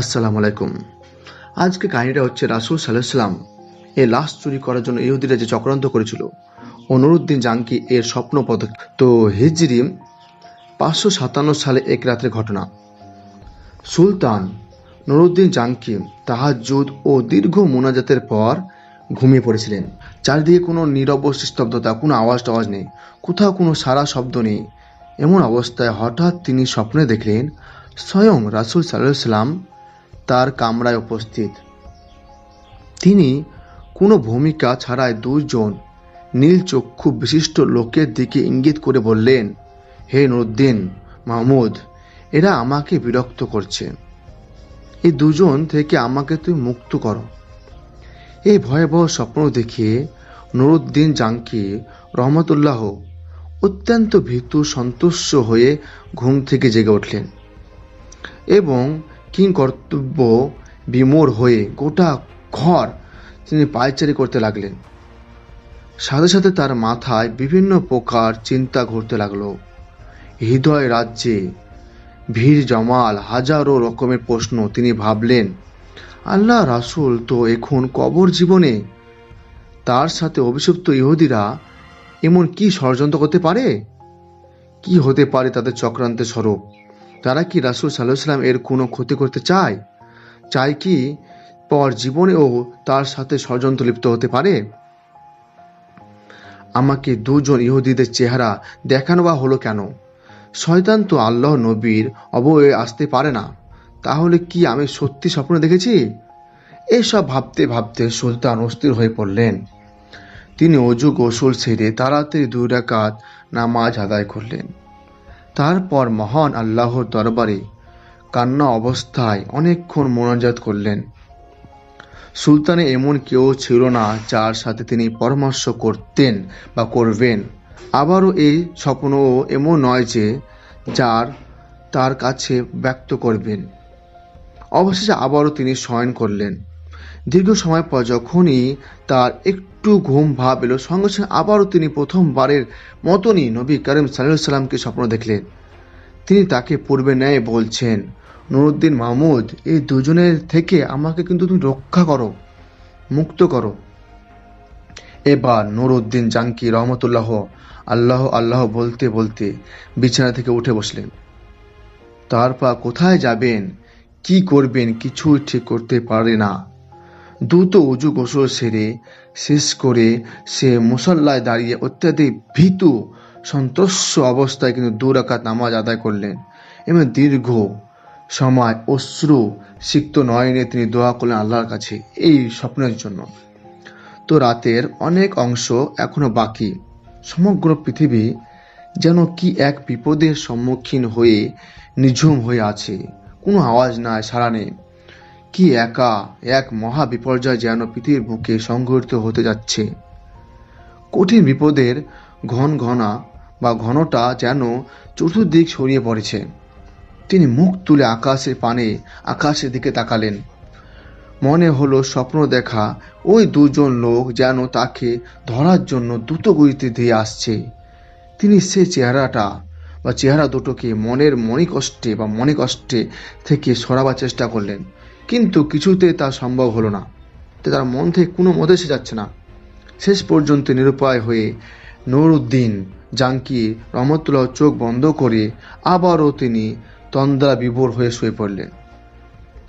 আসসালামু আলাইকুম। আজকে কাহিনীটা হচ্ছে রাসুল সাল্লাম এই লাশ চুরি করার জন্য ইহুদিরা যে চক্রান্ত করেছিল, অনুরুদ্দিন জাঙ্কি এর স্বপ্ন পদক তো হিজরি পাঁচশো সাতান্ন সালে এক রাতের ঘটনা। সুলতান নুরুদ্দিন জাঙ্কি তাহাজুদ ও দীর্ঘ মোনাজাতের পর ঘুমিয়ে পড়েছিলেন। চারিদিকে কোনো নীরব স্তব্ধতা কোনো আওয়াজ টাওয়াজ নেই, কোথাও কোনো সারা শব্দ নেই। এমন অবস্থায় হঠাৎ তিনি স্বপ্নে দেখলেন, স্বয়ং রাসুল সাল্লাহ সাল্লাম তার কামরায় উপস্থিত। তিনি কোনো ভূমিকা ছাড়াই দুজন নীল চক্ষু বিশিষ্ট লোকের দিকে ইঙ্গিত করে বললেন, হে নুরুদ্দিন, মাহমুদ, এরা আমাকে বিরক্ত করছে। এই দুজন থেকে আমাকে তুই মুক্ত করো। এই ভয়াবহ স্বপ্ন দেখে নুরুদ্দিন জাঙ্কি রহমতুল্লাহ অত্যন্ত ভীতু সন্তুষ্ট হয়ে ঘুম থেকে জেগে উঠলেন এবং কিং কর্তব্য বিমোর হয়ে গোটা ঘর তিনি পায়চারি করতে লাগলেন। সাথে সাথে তার মাথায় বিভিন্ন প্রকার চিন্তা ঘুরতে লাগল। হৃদয় রাজ্যে ভিড় জমাল হাজারো রকমের প্রশ্ন তিনি ভাবলেন, আল্লাহ রাসুল তো এখন কবর জীবনে, তার সাথে অভিশপ্ত ইহুদিরা এমন কি ষড়যন্ত্র করতে পারে? কি হতে পারে তাদের চক্রান্তের স্বরূপ? তারা কি রাসুল সাল্লাহ সাল্লাম এর কোনো ক্ষতি করতে চায়? চায় কি পর জীবনেও তার সাথে ষড়যন্ত্র লিপ্ত হতে পারে? আমাকে দুজন ইহুদিদের চেহারা দেখানো বা হলো কেন? শয়তান তো আল্লাহ নবীর অবয়ে আসতে পারে না। তাহলে কি আমি সত্যি স্বপ্ন দেখেছি? এসব ভাবতে ভাবতে সুলতান অস্থির হয়ে পড়লেন। তিনি অজু গোসল সেরে তাড়াতাড়ি দুই রাকাত নামাজ আদায় করলেন। তারপর মহান আল্লাহর দরবারে কান্না অবস্থায় অনেকক্ষণ মোনাজাত করলেন। সুলতানে এমন কেউ ছিল না যার সাথে তিনি পরামর্শ করতেন বা করবেন। আবারও এই স্বপ্নও এমন নয় যে যার তার কাছে ব্যক্ত করবেন। অবশেষে আবারও তিনি শয়ন করলেন। দীর্ঘ সময় পর যখনই তার একটু ঘুম ভাব এলো, সঙ্গে সঙ্গে আবারও তিনি প্রথমবারের মতনই নবী করিম সাল্লাহ সাল্লামকে স্বপ্ন দেখলেন। তিনি তাকে পূর্বে ন্যায় বলছেন, নুরুদ্দিন মাহমুদ, এই দুজনের থেকে আমাকে কিন্তু তুমি রক্ষা করো, মুক্ত করো। এবার নুরুদ্দিন জাঙ্কি রহমতুল্লাহ আল্লাহ আল্লাহ বলতে বলতে বিছানা থেকে উঠে বসলেন। তারপর কোথায় যাবেন? কি করবেন? কিছুই ঠিক করতে পারে না। দ্রুত উজু গোসল সেরে, শেষ করে সে মুসল্লায় দাঁড়িয়ে অত্যাধিক ভীতু সন্ত্রস্য অবস্থায় কিন্তু দুরাকাত নামাজ আদায় করলেন। এবং দীর্ঘ সময় অশ্রু সিক্ত নয়নে তিনি দোয়া করলেন আল্লাহর কাছে এই স্বপ্নের জন্য। তো রাতের অনেক অংশ এখনও বাকি। সমগ্র পৃথিবী যেন কি এক বিপদের সম্মুখীন হয়ে নিঝুম হয়ে আছে। কোনো আওয়াজ নাই সারা নেই। কি একা, এক মহা বিপর্যয় যেন পৃথিবীর বুকে সংঘটিত হতে যাচ্ছে। কঠিন বিপদের ঘন ঘনা বা ঘনটা যেন চতুর্দিক ছড়িয়ে পড়েছে। তিনি মুখ তুলে আকাশের পানে, আকাশের দিকে তাকালেন। মনে হলো স্বপ্ন দেখা ওই দুজন লোক যেন তাকে ধরার জন্য দ্রুত গতিতে দিয়ে আসছে। তিনি সে চেহারাটা বা চেহারা দুটোকে মনের মণিকষ্টে বা মণিকষ্টে থেকে সরাবার চেষ্টা করলেন। কিন্তু কিছুতে তা সম্ভব হলো না। তার মন থেকে কোনো মতে সে যাচ্ছে না। শেষ পর্যন্ত নিরুপায় হয়ে নুরুদ্দিন জাঙ্কি রহমতুল্লাহ চোখ বন্ধ করে আবারও তিনি তন্দ্রা বিভোর হয়ে শুয়ে পড়লেন।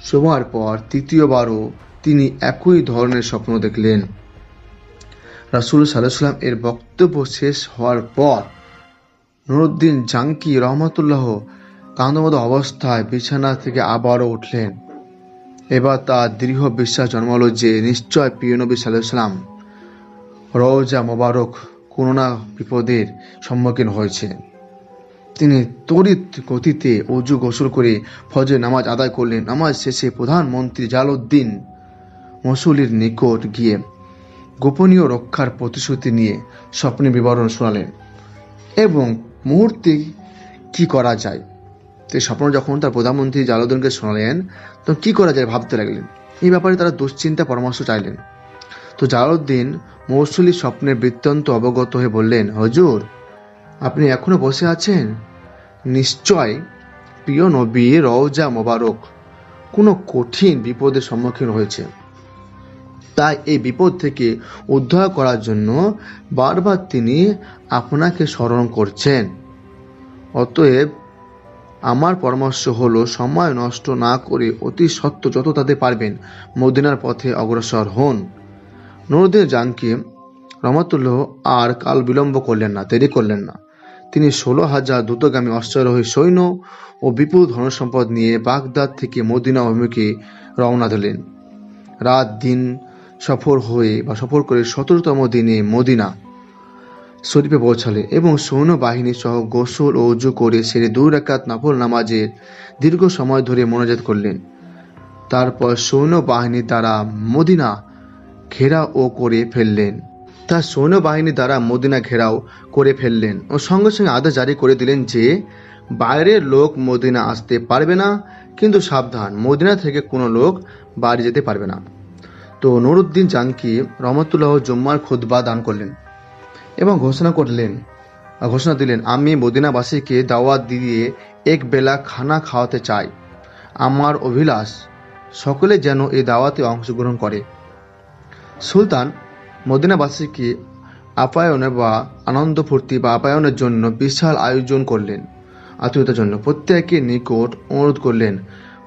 শোবার পর তৃতীয়বারও তিনি একই ধরনের স্বপ্ন দেখলেন। রাসুল সাল্লাম এর বক্তব্য শেষ হওয়ার পর নুরুদ্দিন জাঙ্কি রহমতুল্লাহ কান্দমত অবস্থায় বিছানা থেকে আবারও উঠলেন। এবার তার দৃঢ় বিশ্বাস জন্মালো যে নিশ্চয় প্রিয় নবী সাল্লাম রওজা মোবারক কোনো না বিপদের সম্মুখীন হয়েছে। তিনি তড়িৎ গতিতে অজু গোসল করে ফজর নামাজ আদায় করলেন। নামাজ শেষে প্রধানমন্ত্রী জালাউদ্দিন মসুলির নিকট গিয়ে গোপনীয় রক্ষার প্রতিশ্রুতি নিয়ে স্বপ্নে বিবরণ শোনালেন এবং মুহূর্তে কি করা যায়? তো স্বপ্ন যখন তার প্রধানমন্ত্রী জালাউদ্দিনকে শোনালেন, তখন কি করা যায় ভাবতে লাগলেন। এই ব্যাপারে তারা দুশ্চিন্তা পরামর্শ চাইলেন। তো জালাউদ্দিন মৌসুলির স্বপ্নের বৃত্তান্ত অবগত হয়ে বললেন, হজুর, আপনি এখনও বসে আছেন? নিশ্চয়, প্রিয় নবী, রওজা মোবারক। কোনো কঠিন বিপদের সম্মুখীন হয়েছে। তাই এই বিপদ থেকে উদ্ধার করার জন্য বারবার তিনি আপনাকে স্মরণ করছেন। অতএব আমার পরামর্শ হলো, সময় নষ্ট না করে অতি সত্য যত তাতে পারবেন। মদিনার পথে অগ্রসর হন। নুরুদ্দিন জানকে রহমতুল্লাহ আর কাল বিলম্ব করলেন না, দেরি করলেন না। তিনি ষোলো হাজার দ্রুতগামী অশ্বারোহী সৈন্য ও বিপুল ধনসম্পদ নিয়ে বাগদাদ থেকে মদিনা অভিমুখে রওনা দিলেন। রাত দিন সফর হয়ে বা সফর করে সতেরোতম দিনে মদিনা শরীফে পৌঁছালে এবং সৈন্য বাহিনী সহ গোসল ও উজু করে সেরে দুই রেখাত নফল নামাজের দীর্ঘ সময় ধরে মনোজাত করলেন। তারপর সৈন্য বাহিনী দ্বারা মদিনা ঘেরাও করে ফেললেন। তার সৈন্যবাহিনী দ্বারা মদিনা ঘেরাও করে ফেললেন ও সঙ্গে সঙ্গে আদেশ জারি করে দিলেন যে, বাইরের লোক মদিনা আসতে পারবে না, কিন্তু সাবধান, মদিনা থেকে কোনো লোক বাড়ি যেতে পারবে না। তো নুরুদ্দিন জানকি রহমতুল্লাহ জুম্মার খুতবা দান করলেন। এবং ঘোষণা করলেন। ঘোষণা দিলেন, আমি মদিনাবাসীকে দাওয়াত দিয়ে এক বেলা খানা খাওয়াতে চাই। আমার অভিলাষ, সকলে যেন এই দাওয়াতে অংশগ্রহণ করে। সুলতান মদিনাবাসীকে আপ্যায়নে বা আনন্দ ফুর্তি বা আপ্যায়নের জন্য বিশাল আয়োজন করলেন। আত্মীয়তার জন্য প্রত্যেকের নিকট অনুরোধ করলেন,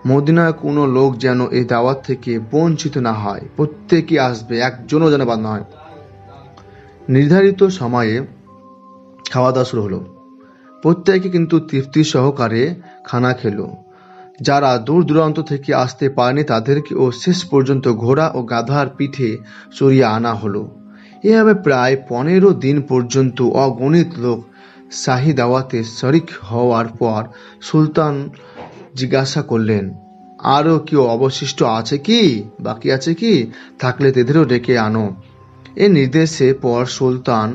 মদিনায় কোনো লোক যেন এই দাওয়াত থেকে বঞ্চিত না হয়। প্রত্যেকে আসবে, একজনও যেন বাদ না হয়। নির্ধারিত সময়ে খাওয়া দাওয়া শুরু হলো। প্রত্যেকে কিন্তু তৃপ্তি সহকারে খানা খেলো। যারা দূর দূরান্ত থেকে আসতে পারেনি, তাদেরকে ও শেষ পর্যন্ত ঘোড়া ও গাধার পিঠে চড়িয়ে আনা হলো। এভাবে প্রায় পনেরো দিন পর্যন্ত অগণিত লোক শাহি দাওয়াতে শরিক হওয়ার পর সুলতান জিজ্ঞাসা করলেন আরও কেউ অবশিষ্ট আছে কি? বাকি আছে কি? থাকলে তাদেরও ডেকে আনো। এ নির্দেশে পর সুলতান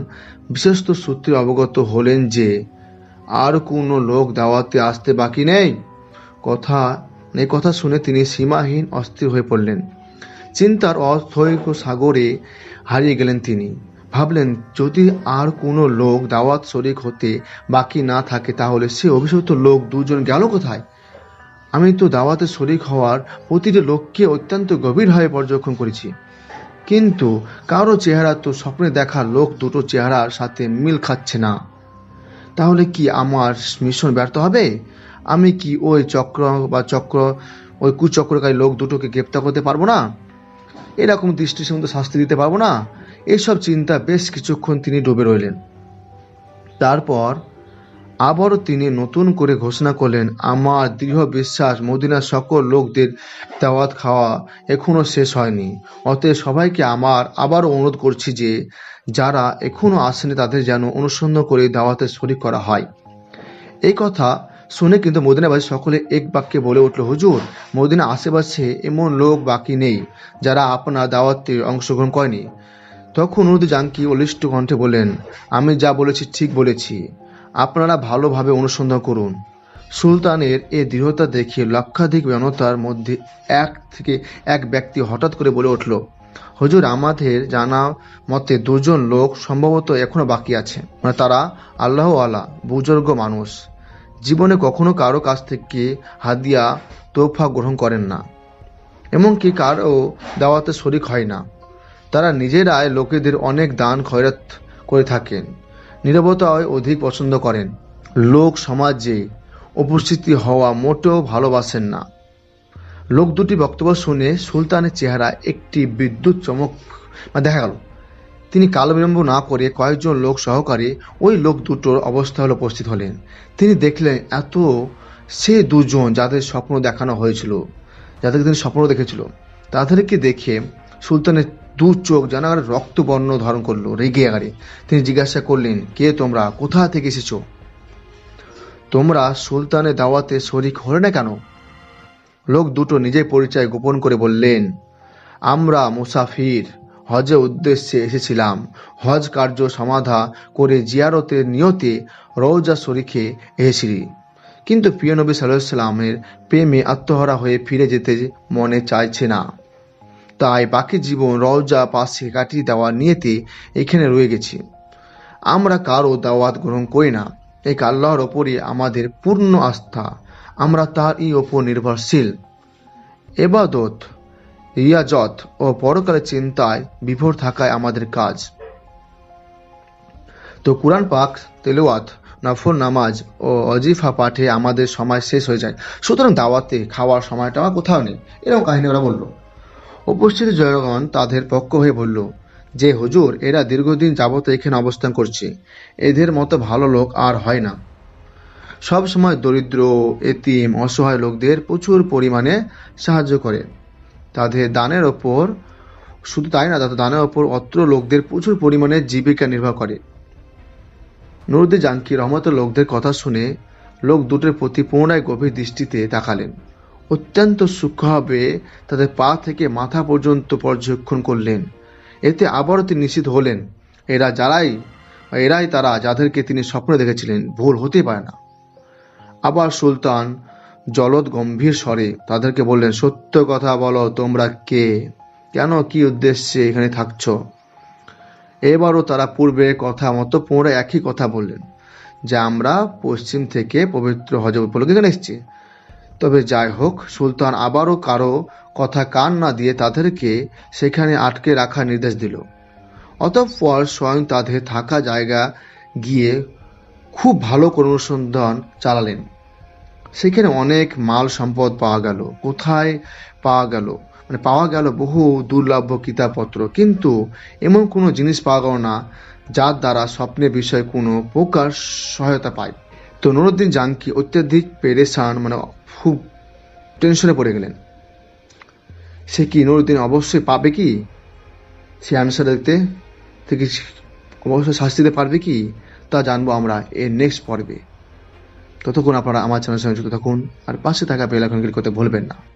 বিশ্বস্ত সূত্রে অবগত হলেন যে, আর কোনো লোক দাওয়াতে আসতে বাকি নেই। কথা এই কথা শুনে তিনি সীমাহীন অস্থির হয়ে পড়লেন। চিন্তার অথৈক সাগরে হারিয়ে গেলেন তিনি। ভাবলেন, যদি আর কোনো লোক দাওয়াত শরিক হতে বাকি না থাকে, তাহলে সে অভিশপ্ত লোক দুজন গেল কোথায়? আমি তো দাওয়াতে শরিক হওয়ার প্রতিটি লোককে অত্যন্ত গভীরভাবে পর্যবেক্ষণ করেছি। কিন্তু কারও চেহারা তো স্বপ্নে দেখা লোক দুটো চেহারার সাথে মিল খাচ্ছে না। তাহলে কি আমার মিশন ব্যর্থ হবে? আমি কি ওই চক্র বা চক্র, ওই কুচক্রকারী লোক দুটোকে গ্রেপ্তার করতে পারব না? এরকম দৃষ্টিসম্মত শাস্তি দিতে পারব না? এইসব চিন্তা বেশ কিছুক্ষণ তিনি ডুবে রইলেন। তারপর আবারও তিনি নতুন করে ঘোষণা করলেন, আমার দৃঢ় বিশ্বাস মদিনার সকল লোকদের দাওয়াত খাওয়া এখনও শেষ হয়নি। অতএব সবাইকে আমার আবারও অনুরোধ করছি যে, যারা এখনও আসেনি তাদের যেন অনুসন্ধান করে দাওয়াতে শরিক করা হয়। এই কথা শুনে কিন্তু মদিনাবাসী সকলে এক বাক্যে বলে উঠল, হুজুর, মদিনা আশেপাশে এমন লোক বাকি নেই যারা আপনার দাওয়াতে অংশগ্রহণ করেনি। তখন অনুরোধ জানকি অলিষ্ট কণ্ঠে বললেন, আমি যা বলেছি ঠিক বলেছি। আপনারা ভালোভাবে অনুসন্ধান করুন। সুলতানের এ দৃঢ়তা দেখে লক্ষাধিক জনতার মধ্যে এক থেকে এক ব্যক্তি হঠাৎ করে বলে উঠল, হুজুর, আমাদের জানা মতে দুজন লোক সম্ভবত এখনও বাকি আছে। মানে তারা আল্লাহ আলা বুজুর্গ মানুষ। জীবনে কখনো কারও কাছ থেকে হাদিয়া তোফা গ্রহণ করেন না। এমনকি কারও দাওয়াতে শরিক হয় না। তারা নিজেরাই লোকেদের অনেক দান খয়রাত করে থাকেন। নিরবতায় অধিক পছন্দ করেন। লোক, সমাজে উপস্থিতি হওয়া মোটেও ভালোবাসেন না। লোক দুটি বক্তব্য শুনে সুলতানের চেহারা একটি বিদ্যুৎ চমক মানে দেখা গেল। তিনি কাল বিলম্ব না করে কয়েকজন লোক সহকারে ওই লোক দুটোর অবস্থা হলে উপস্থিত হলেন। তিনি দেখলেন এত সে দুজন যাদের স্বপ্ন দেখানো হয়েছিল যাদেরকে তিনি স্বপ্ন দেখেছিল। তাদেরকে দেখে সুলতানের দু চোখ জানাগারে রক্তবর্ণ ধারণ করল, রেগে আগারে তিনি জিজ্ঞাসা করলেন, কে তোমরা? কোথা থেকে এসেছ? তোমরা সুলতানের দাওয়াতে শরিক হলে না কেন? লোক দুটো নিজের পরিচয় গোপন করে বললেন, আমরা মুসাফির, হজের উদ্দেশ্যে এসেছিলাম। হজ কার্য সমাধা করে জিয়ারতের নিয়তে রৌজা শরিকে এসেছিলি। কিন্তু প্রিয় নবী সাল্লামের প্রেমে আত্মহারা হয়ে ফিরে যেতে মনে চাইছে না। তাই বাকি জীবন রওজা পাশে কাটিয়ে দেওয়া নিয়েতে এখানে রয়ে গেছি। আমরা কারও দাওয়াত গ্রহণ করি না। এক আল্লাহর ওপরই আমাদের পূর্ণ আস্থা। আমরা তার এই ওপর নির্ভরশীল। এবাদত, রিয়াজত ও পরকালের চিন্তায় বিভোর থাকায় আমাদের কাজ। তো কোরআন পাক, তেলাওয়াত নফর নামাজ ও অজিফা পাঠে আমাদের সময় শেষ হয়ে যায়। সুতরাং দাওয়াতে খাওয়ার সময়টা কোথাও নেই। এরকম কাহিনী ওরা বলল। উপস্থিত জয়গণ তাদের পক্ষ হয়ে বলল, যে হুজুর, এরা দীর্ঘদিন যাবত এখানে অবস্থান করছে। এদের মতো ভালো লোক আর হয় না। সব সময় দরিদ্র, এতিম, অসহায় লোকদের প্রচুর পরিমাণে সাহায্য করে। তাদের দানের ওপর, শুধু তাই না, তাদের দানের ওপর অত্র লোকদের প্রচুর পরিমাণে জীবিকা নির্বাহ করে। নুরুদ্দিন জানকি রহমত লোকদের কথা শুনে লোক দুটোর প্রতি পুনরায় গভীর দৃষ্টিতে তাকালেন। অত্যন্ত সূক্ষ্মভাবে তাদের পা থেকে মাথা পর্যন্ত পর্যবেক্ষণ করলেন। এতে আবারও তিনি নিশ্চিত হলেন, এরা যারাই এরাই তারা যাদেরকে তিনি স্বপ্নে দেখেছিলেন, ভুল হতে পারে না। আবার সুলতান জলদ গম্ভীর স্বরে তাদেরকে বললেন, সত্য কথা বলো, তোমরা কে? কেন কি উদ্দেশ্যে এখানে থাকছো? এবারও তারা পূর্বে কথা মতো পুনরায় একই কথা বললেন, যে আমরা পশ্চিম থেকে পবিত্র হজ উপলক্ষে এখানে এসেছি। তবে যাই হোক, সুলতান আবারও কারও কথা কান না দিয়ে তাদেরকে সেখানে আটকে রাখার নির্দেশ দিল। অতঃপর স্বয়ং তাদের থাকা জায়গা গিয়ে খুব ভালো অনুসন্ধান চালালেন। সেখানে অনেক মাল সম্পদ পাওয়া গেল। কোথায় পাওয়া গেল? মানে পাওয়া গেল বহু দুর্লভ কিতাবপত্র। কিন্তু এমন কোনো জিনিস পাওয়া গেল না, যার দ্বারা স্বপ্নের বিষয়ে কোনো প্রকার সহায়তা পায়। তো নুরুদ্দিন জানকি অত্যাধিক পেরেশান মানে খুব টেনশনে পড়ে গেলেন। সে কি নুরুদ্দিন অবশ্যই পাবে কি? সে আনসার দেখতে থেকে অবশ্যই শাস্তি দিতে পারবে কি? তা জানব আমরা এর নেক্সট পর্বে। ততক্ষণ আপনারা আমার চ্যানেল সঙ্গে যুক্ত থাকুন আর পাশে থাকা এখন ক্লিক করতে ভুলবেন না।